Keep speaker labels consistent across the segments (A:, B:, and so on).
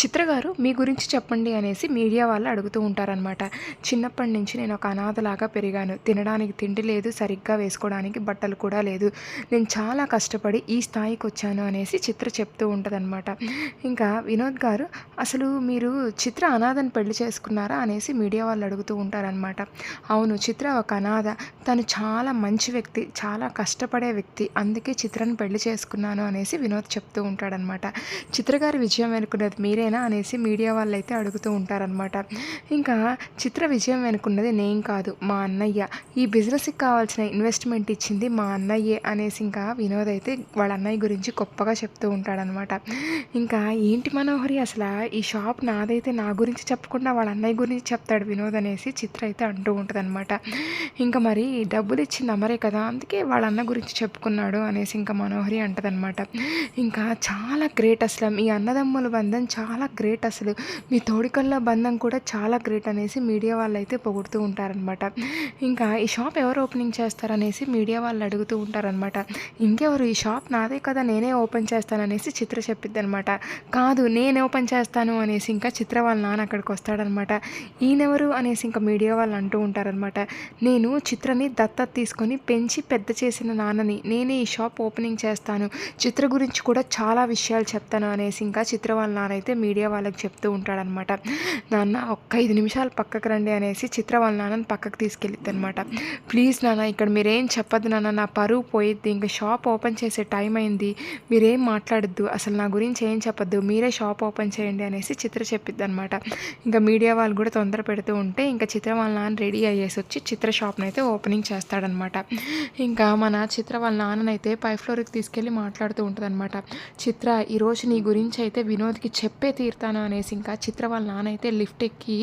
A: చిత్ర గారు మీ గురించి చెప్పండి అనేసి మీడియా వాళ్ళు అడుగుతూ ఉంటారనమాట చిన్నప్పటి నుంచి నేను ఒక అనాథలాగా పెరిగాను. తినడానికి తిండి లేదు సరిగ్గా వేసుకోవడానికి బట్టలు కూడా లేదు. నేను చాలా కష్టపడి ఈ స్థాయికి వచ్చాను అనేసి చిత్ర చెప్తూ ఉంటుందన్నమాట. ఇంకా వినోద్ గారు అసలు మీరు చిత్ర అనాథను పెళ్ళి చేసుకున్నారా? అనేసి మీడియా వాళ్ళు అడుగుతూ ఉంటారనమాట అవును చిత్ర ఒక అనాథ. తను చాలా మంచి వ్యక్తి చాలా కష్టపడే వ్యక్తి. అందుకే చిత్రను పెళ్ళి చేసుకున్నాను అనేసి వినోద్ చెప్తూ ఉంటాడనమాట చిత్ర గారి విజయం వెనుకున్నది మీరేనా అనేసి మీడియా వాళ్ళు అయితే అడుగుతూ ఉంటారనమాట ఇంకా చిత్ర విజయం వెనుకున్నది నేను కాదు మా అన్నయ్య. ఈ బిజినెస్కి కావాల్సిన ఇన్వెస్ట్మెంట్ ఇచ్చింది మా అన్నయ్యే అనేసి ఇంకా వినోద్ అయితే వాళ్ళ అన్నయ్య గురించి గొప్పగా చెప్తూ ఉంటాడనమాట ఇంకా ఏంటి మనోహరి అసలు? ఈ షాప్ నాదైతే నా గురించి చెప్పకుండా వాళ్ళ అన్నయ్య గురించి చెప్తాడు వినోద్ అనేసి చిత్ర అయితే అంటూ ఉంటుందన్నమాట. ఇంకా మరి డబ్బులు ఇచ్చింది అమరే కదా అందుకే వాళ్ళ అన్న గురించి చెప్పుకున్నాడు అనేసి ఇంకా మనోహరి అంటదనమాట ఇంకా చాలా గ్రేట్ అసలు ఈ అన్నదమ్ముల బంధం చాలా చాలా గ్రేట్ అసలు. మీ తోడికల్ల బంధం కూడా చాలా గ్రేట్ అనేసి మీడియా వాళ్ళు అయితే పొగుడుతూ ఉంటారనమాట. ఇంకా ఈ షాప్ ఎవరు ఓపెనింగ్ చేస్తారనేసి మీడియా వాళ్ళు అడుగుతూ ఉంటారనమాట. ఇంకెవరు? ఈ షాప్ నాదే కదా నేనే ఓపెన్ చేస్తాననేసి చిత్ర చెప్పిద్ది అనమాట కాదు నేను ఓపెన్ చేస్తాను అనేసి ఇంకా చిత్ర వాళ్ళ నాన్న అక్కడికి వస్తాడనమాట. ఈయనెవరు అనేసి ఇంకా మీడియా వాళ్ళు అంటూ ఉంటారనమాట. నేను చిత్రని దత్తత తీసుకొని పెంచి పెద్ద చేసిన నాన్నని నేనే ఈ షాప్ ఓపెనింగ్ చేస్తాను. చిత్ర గురించి కూడా చాలా విషయాలు చెప్తాను అనేసి ఇంకా చిత్ర వాళ్ళ నాన్న అయితే మీడియా వాళ్ళకి చెప్తూ ఉంటాడనమాట. నాన్న ఒక్క ఐదు నిమిషాలు పక్కకు రండి అనేసి చిత్ర వాళ్ళ నాన్నని పక్కకు తీసుకెళ్ళిద్ది అనమాట ప్లీజ్ నాన్న ఇక్కడ మీరేం చెప్పద్దు నాన్న నా పరువు పోయిద్ది ఇంకా షాప్ ఓపెన్ చేసే టైం అయింది మీరేం మాట్లాడద్దు అసలు నా గురించి ఏం చెప్పద్దు మీరే షాప్ ఓపెన్ చేయండి అనేసి చిత్ర చెప్పిద్ది అనమాట ఇంకా మీడియా వాళ్ళు కూడా తొందర పెడుతూ ఉంటే ఇంకా చిత్ర వాళ్ళ నాన్న రెడీ అయ్యేసి వచ్చి చిత్ర షాప్ని అయితే ఓపెనింగ్ చేస్తాడనమాట. ఇంకా మన చిత్ర వాళ్ళ నాన్ననైతే పై ఫ్లోర్కి తీసుకెళ్ళి మాట్లాడుతూ ఉంటుందన్నమాట చిత్ర ఈరోజు నీ గురించి అయితే వినోద్కి చెప్పే తీరుతాను అనేసి ఇంకా చిత్ర వాళ్ళ నాన్న అయితే లిఫ్ట్ ఎక్కి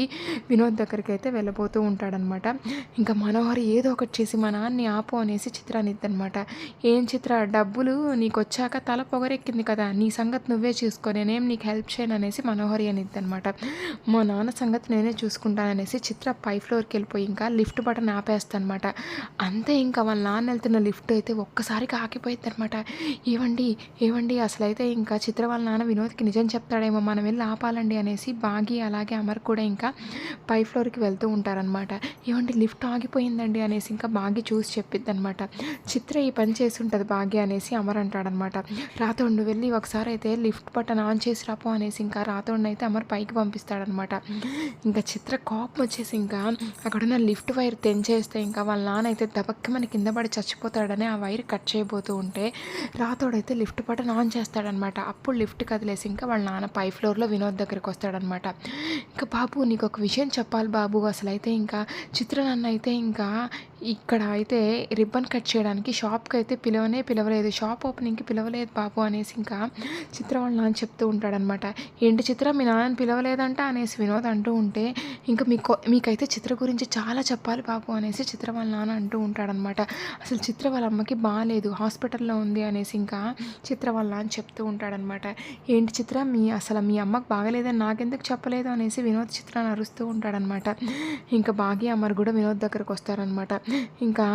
A: వినోద్ దగ్గరికి అయితే వెళ్ళబోతూ ఉంటాడనమాట. ఇంకా మనోహర్ ఏదో ఒకటి చేసి మా నాన్నని ఆపు అనేసి చిత్రాన్ని ఇద్దనమాట ఏం చిత్ర డబ్బులు నీకు వచ్చాక తల పొగరెక్కింది కదా నీ సంగతి నువ్వే చూసుకో నేనేం నీకు హెల్ప్ చేయను అనేసి మనోహరి అని ఇద్దనమాట మా నాన్న సంగతి నేనే చూసుకుంటాననేసి చిత్ర పై ఫ్లోర్కి వెళ్ళిపోయి ఇంకా లిఫ్ట్ బటన్ ఆపేస్తానమాట. అంతే ఇంకా వాళ్ళ నాన్న వెళ్తున్న లిఫ్ట్ అయితే ఒక్కసారిగా ఆగిపోయింది అనమాట ఏవండి ఏవండి అసలైతే ఇంకా చిత్ర వాళ్ళ నాన్న వినోద్కి నిజం చెప్తాడేమో మనం వెళ్ళి ఆపాలండి అనేసి బాగి అలాగే అమర్ కూడా ఇంకా పై ఫ్లోర్కి వెళ్తూ ఉంటారనమాట ఏమండి లిఫ్ట్ ఆగిపోయిందండి అనేసి ఇంకా బాగి చూసి చెప్పిద్ది అనమాట చిత్ర ఈ పని చేసి ఉంటుంది భాగ్య అనేసి అమర్ అంటాడనమాట రాతోండు వెళ్ళి ఒకసారి అయితే లిఫ్ట్ బటన్ ఆన్ చేసి రాపో అనేసి ఇంకా రాతోండు అయితే అమర్ పైకి పంపిస్తాడనమాట ఇంకా చిత్ర కోపం వచ్చేసి ఇంకా అక్కడున్న లిఫ్ట్ వైర్ తెంచేస్తే ఇంకా వాళ్ళ నాన్న అయితే దబక్కమని కింద పడి చచ్చిపోతాడని ఆ వైర్ కట్ చేయబోతూ ఉంటే రాతోడైతే లిఫ్ట్ బటన్ ఆన్ చేస్తాడనమాట అప్పుడు లిఫ్ట్ కదిలేసి ఇంకా వాళ్ళ నాన్న పై ఫ్లోర్లో వినోద్ దగ్గరికి వస్తాడనమాట. ఇంకా బాబు నీకు ఒక విషయం చెప్పాలి బాబు. అసలు అయితే ఇంకా చిత్ర నన్ను అయితే ఇంకా ఇక్కడ అయితే రిబ్బన్ కట్ చేయడానికి షాప్కి అయితే పిలవనే పిలవలేదు. షాప్ ఓపెనింగ్కి పిలవలేదు బాబు అనేసి ఇంకా చిత్ర వాళ్ళ నాన్న చెప్తూ ఉంటాడనమాట ఏంటి చిత్ర మీ నాన్నని పిలవలేదంట అనేసి వినోద్ అంటూ ఉంటే ఇంకా మీకు మీకైతే చిత్ర గురించి చాలా చెప్పాలి బాబు అనేసి చిత్ర వాళ్ళ నాన్న అంటూ ఉంటాడనమాట అసలు చిత్ర వాళ్ళ అమ్మకి బాగాలేదు హాస్పిటల్లో ఉంది అనేసి ఇంకా చిత్ర వాళ్ళ నాన్న చెప్తూ ఉంటాడనమాట ఏంటి చిత్ర మీ అసలు మీ అమ్మకి బాగలేదని నాకెందుకు చెప్పలేదు అనేసి వినోద్ చిత్రాన్ని అరుస్తూ ఉంటాడనమాట ఇంకా బాగి అమర్ కూడా వినోద్ దగ్గరకు వస్తారనమాట ఇంకా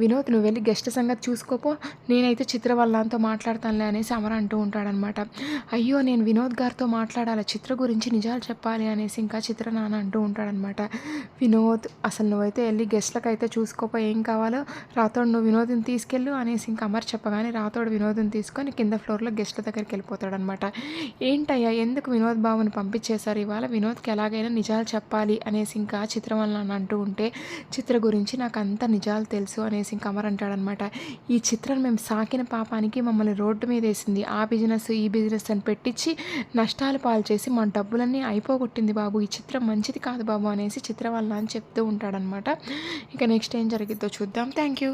A: వినోద్ నువ్వు వెళ్ళి గెస్ట్ సంగతి చూసుకోపో. నేనైతే చిత్ర వాళ్ళంతో మాట్లాడతానులే అనేసి అమర్ అంటూ ఉంటాడనమాట. అయ్యో నేను వినోద్ గారితో మాట్లాడాలి? చిత్ర గురించి నిజాలు చెప్పాలి అనేసి ఇంకా చిత్ర నాన్న అంటూ ఉంటాడనమాట. వినోద్ అసలు నువ్వైతే వెళ్ళి గెస్ట్లకు అయితే చూసుకోపో ఏం కావాలో? రాతోడు నువ్వు వినోద్ని తీసుకెళ్ళు అనేసి ఇంకా అమర్ చెప్పగానే రాతోడు వినోద్ని తీసుకొని కింద ఫ్లోర్లో గెస్ట్ల దగ్గరికి వెళ్ళిపోతాడనమాట. ఏంటయ్యా ఎందుకు వినోద్ బాబుని పంపించేశారు? ఇవాళ వినోద్కి ఎలాగైనా నిజాలు చెప్పాలి అనేసి ఇంకా చిత్ర వల్ల అంటూ ఉంటే చిత్ర గురించి నాకు అంత నిజాలు తెలుసు అనేసి సింగ్ అమర్ అంటాడనమాట. ఈ చిత్రం మేము సాకిన పాపానికి మమ్మల్ని రోడ్డు మీద వేసింది. ఆ బిజినెస్ ఈ బిజినెస్ అని పెట్టించి నష్టాలు పాలు చేసి మా డబ్బులన్నీ అయిపోగొట్టింది బాబు. ఈ చిత్రం మంచిది కాదు బాబు అనేసి చిత్ర వాళ్ళ అని చెప్తూ ఉంటాడనమాట. ఇక నెక్స్ట్ ఏం జరిగిద్దో చూద్దాం. Thank you.